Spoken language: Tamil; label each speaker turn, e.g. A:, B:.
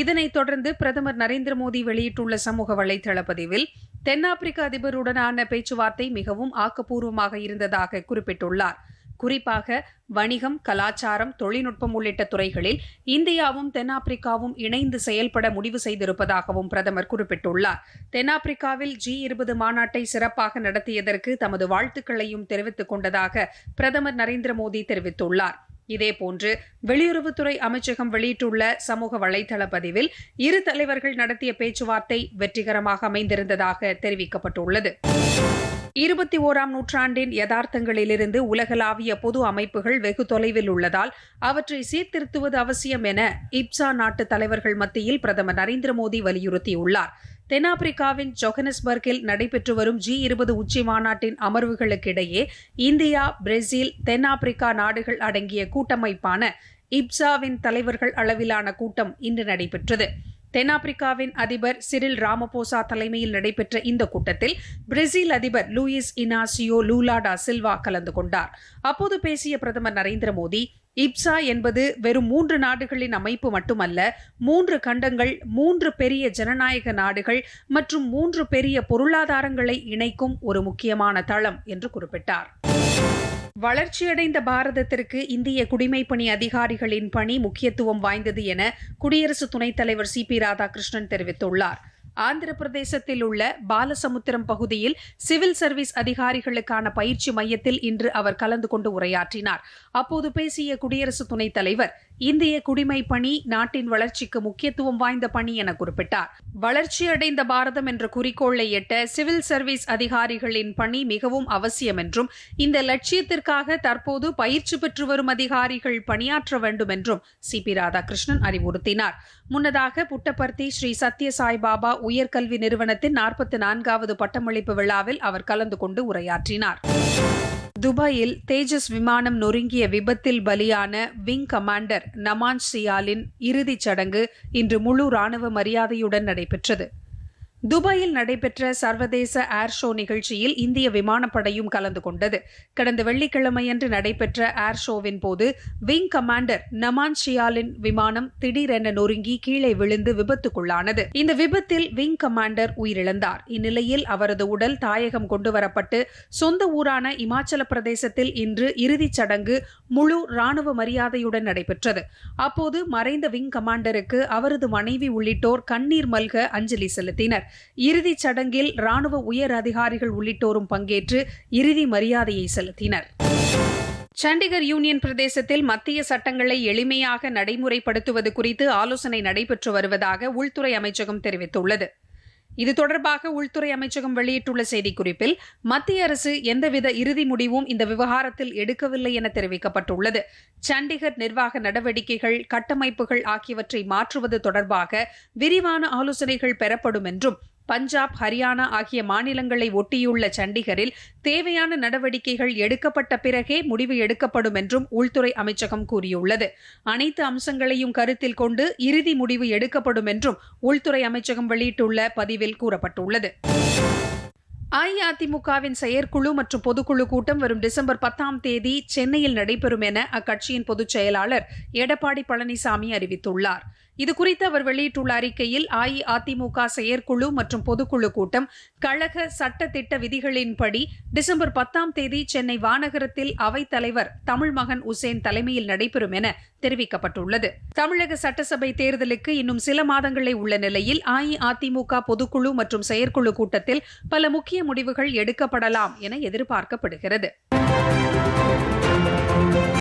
A: இதனைத் தொடர்ந்து பிரதமர் நரேந்திர மோடி வெளியிட்டுள்ள சமூக வலைதள பதிவில் தென்னாப்பிரிக்க அதிபருடனான பேச்சுவார்த்தை மிகவும் ஆக்கப்பூர்வமாக இருந்ததாக குறிப்பிட்டுள்ளார் குறிப்பாக வணிகம் கலாச்சாரம் தொழில்நுட்பம் உள்ளிட்ட துறைகளில் இந்தியாவும் தென்னாப்பிரிக்காவும் இணைந்து செயல்பட முடிவு செய்திருப்பதாகவும் பிரதமர் குறிப்பிட்டுள்ளார் தென்னாப்பிரிக்காவில் ஜி இருபது மாநாட்டை சிறப்பாக நடத்தியதற்கு தமது வாழ்த்துக்களையும் தெரிவித்துக் கொண்டதாக பிரதமர் நரேந்திர மோடி தெரிவித்துள்ளார் இதேபோன்று வெளியுறவுத்துறை அமைச்சகம் வெளியிட்டுள்ள சமூக வலைதள பதிவில் இரு தலைவர்கள் நடத்திய பேச்சுவார்த்தை வெற்றிகரமாக அமைந்திருந்ததாக தெரிவிக்கப்பட்டுள்ளது இருபத்தி ஓராம் நூற்றாண்டின் யதார்த்தங்களிலிருந்து உலகளாவிய பொது அமைப்புகள் வெகு தொலைவில் உள்ளதால் அவற்றை சீர்திருத்துவது அவசியம் என இப்சா நாட்டு தலைவர்கள் மத்தியில் பிரதமர் நரேந்திர மோடி வலியுறுத்தியுள்ளார் தென்னாப்பிரிக்காவின் ஜொகனஸ்பர்கில் நடைபெற்று வரும் ஜி இருபது உச்சி மாநாட்டின் அமர்வுகளுக்கிடையே இந்தியா பிரேசில் தென்னாப்பிரிக்கா நாடுகள் அடங்கிய கூட்டமைப்பான இப்சாவின் தலைவர்கள் அளவிலான கூட்டம் இன்று நடைபெற்றது தென்னாப்பிரிக்காவின் அதிபர் சிரில் ராமபோசா தலைமையில் நடைபெற்ற இந்த கூட்டத்தில் பிரேசில் அதிபர் லூயிஸ் இனாசியோ லூலாடா சில்வா கலந்து கொண்டார் அப்போது பேசிய பிரதமர் நரேந்திர மோடி இப்சா என்பது வெறும் மூன்று நாடுகளின் அமைப்பு மட்டுமல்ல மூன்று கண்டங்கள் மூன்று பெரிய ஜனநாயக நாடுகள் மற்றும் மூன்று பெரிய பொருளாதாரங்களை இணைக்கும் ஒரு முக்கியமான தளம் என்று குறிப்பிட்டார் வளர்ச்சியடைந்த பாரதத்திற்கு இந்திய குடிமைப்பணி அதிகாரிகளின் பணி முக்கியத்துவம் வாய்ந்தது என குடியரசு துணைத் தலைவர் சி பி ராதாகிருஷ்ணன் தெரிவித்துள்ளார் ஆந்திர பிரதேசத்தில் உள்ள பாலசமுத்திரம் பகுதியில் சிவில் சர்வீஸ் அதிகாரிகளுக்கான பயிற்சி மையத்தில் இன்று அவர் கலந்து கொண்டு உரையாற்றினார் அப்போது பேசிய குடியரசு துணைத் தலைவர் இந்திய குடிமை பணி நாட்டின் வளர்ச்சிக்கு முக்கியத்துவம் வாய்ந்த பணி என குறிப்பிட்டார் வளர்ச்சியடைந்த பாரதம் என்ற குறிக்கோளை எட்ட சிவில் சர்வீஸ் அதிகாரிகளின் பணி மிகவும் அவசியம் என்றும் இந்த லட்சியத்திற்காக தற்போது பயிற்சி பெற்று வரும் அதிகாரிகள் பணியாற்ற வேண்டும் என்றும் சி பி ராதாகிருஷ்ணன் அறிவுறுத்தினார் முன்னதாக புட்டபர்த்தி ஸ்ரீ சத்ய சாய்பாபா உயர்கல்வி நிறுவனத்தின் நாற்பத்தி நான்காவது பட்டமளிப்பு விழாவில் அவர் கலந்து கொண்டு உரையாற்றினார் துபாயில் தேஜஸ் விமானம் நொறுங்கிய விபத்தில் பலியான விங் கமாண்டர் நமான் சியாலின் இறுதிச் சடங்கு இன்று முழு ராணுவ மரியாதையுடன் நடைபெற்றது துபாயில் நடைபெற்ற சர்வதேச ஏர் ஷோ நிகழ்ச்சியில் இந்திய விமானப்படையும் கலந்து கொண்டது கடந்த வெள்ளிக்கிழமையன்று நடைபெற்ற ஏர் ஷோவின் போது விங் கமாண்டர் நமான் ஷியாலின் விமானம் திடீரென நொறுங்கி கீழே விழுந்து விபத்துக்குள்ளானது இந்த விபத்தில் விங் கமாண்டர் உயிரிழந்தார் இந்நிலையில் அவரது உடல் தாயகம் கொண்டுவரப்பட்டு சொந்த ஊரான இமாச்சல பிரதேசத்தில் இன்று இறுதிச் சடங்கு முழு ராணுவ மரியாதையுடன் நடைபெற்றது அப்போது மறைந்த விங் கமாண்டருக்கு அவரது மனைவி உள்ளிட்டோர் கண்ணீர் மல்க அஞ்சலி செலுத்தினர் இறுதிச் சடங்கில் ராணுவ உயர் அதிகாரிகள் உள்ளிட்டோரும் பங்கேற்று இறுதி மரியாதையை செலுத்தினர் சண்டிகர் யூனியன் பிரதேசத்தில் மத்திய சட்டங்களை எளிமையாக நடைமுறைப்படுத்துவது குறித்து ஆலோசனை நடைபெற்று வருவதாக உள்துறை அமைச்சகம் தெரிவித்துள்ளது இது தொடர்பாக உள்துறை அமைச்சகம் வெளியிட்டுள்ள செய்திக்குறிப்பில் மத்திய அரசு எந்தவித இறுதி முடிவும் இந்த விவகாரத்தில் எடுக்கவில்லை என தெரிவிக்கப்பட்டுள்ளது சண்டிகர் நிர்வாக நடவடிக்கைகள் கட்டமைப்புகள் ஆகியவற்றை மாற்றுவது தொடர்பாக விரிவான ஆலோசனைகள் பெறப்படும் என்றும் பஞ்சாப் ஹரியானா ஆகிய மாநிலங்களை ஒட்டியுள்ள சண்டிகரில் தேவையான நடவடிக்கைகள் எடுக்கப்பட்ட பிறகே முடிவு எடுக்கப்படும் என்றும் உள்துறை அமைச்சகம் கூறியுள்ளது அனைத்து அம்சங்களையும் கருத்தில் கொண்டு இறுதி முடிவு எடுக்கப்படும் என்றும் உள்துறை அமைச்சகம் வெளியிட்டுள்ள பதிவில் கூறப்பட்டுள்ளது அஇஅதிமுகவின் செயற்குழு மற்றும் பொதுக்குழு கூட்டம் வரும் டிசம்பர் பத்தாம் தேதி சென்னையில் நடைபெறும் என அக்கட்சியின் பொதுச் செயலாளர் எடப்பாடி பழனிசாமி அறிவித்துள்ளார் இதுகுறித்து அவர் வெளியிட்டுள்ள அறிக்கையில் அஇஅதிமுக செயற்குழு மற்றும் பொதுக்குழு கூட்டம் கழக சட்ட திட்ட விதிகளின்படி டிசம்பர் பத்தாம் தேதி சென்னை வானகரத்தில் அவைத்தலைவர் மகன் உசேன் தலைமையில் நடைபெறும் என தெரிவிக்கப்பட்டுள்ளது தமிழக சட்டசபை தேர்தலுக்கு இன்னும் சில மாதங்களே உள்ள நிலையில் அஇஅதிமுக பொதுக்குழு மற்றும் செயற்குழு கூட்டத்தில் பல முக்கிய முடிவுகள் எடுக்கப்படலாம் என எதிர்பார்க்கப்படுகிறது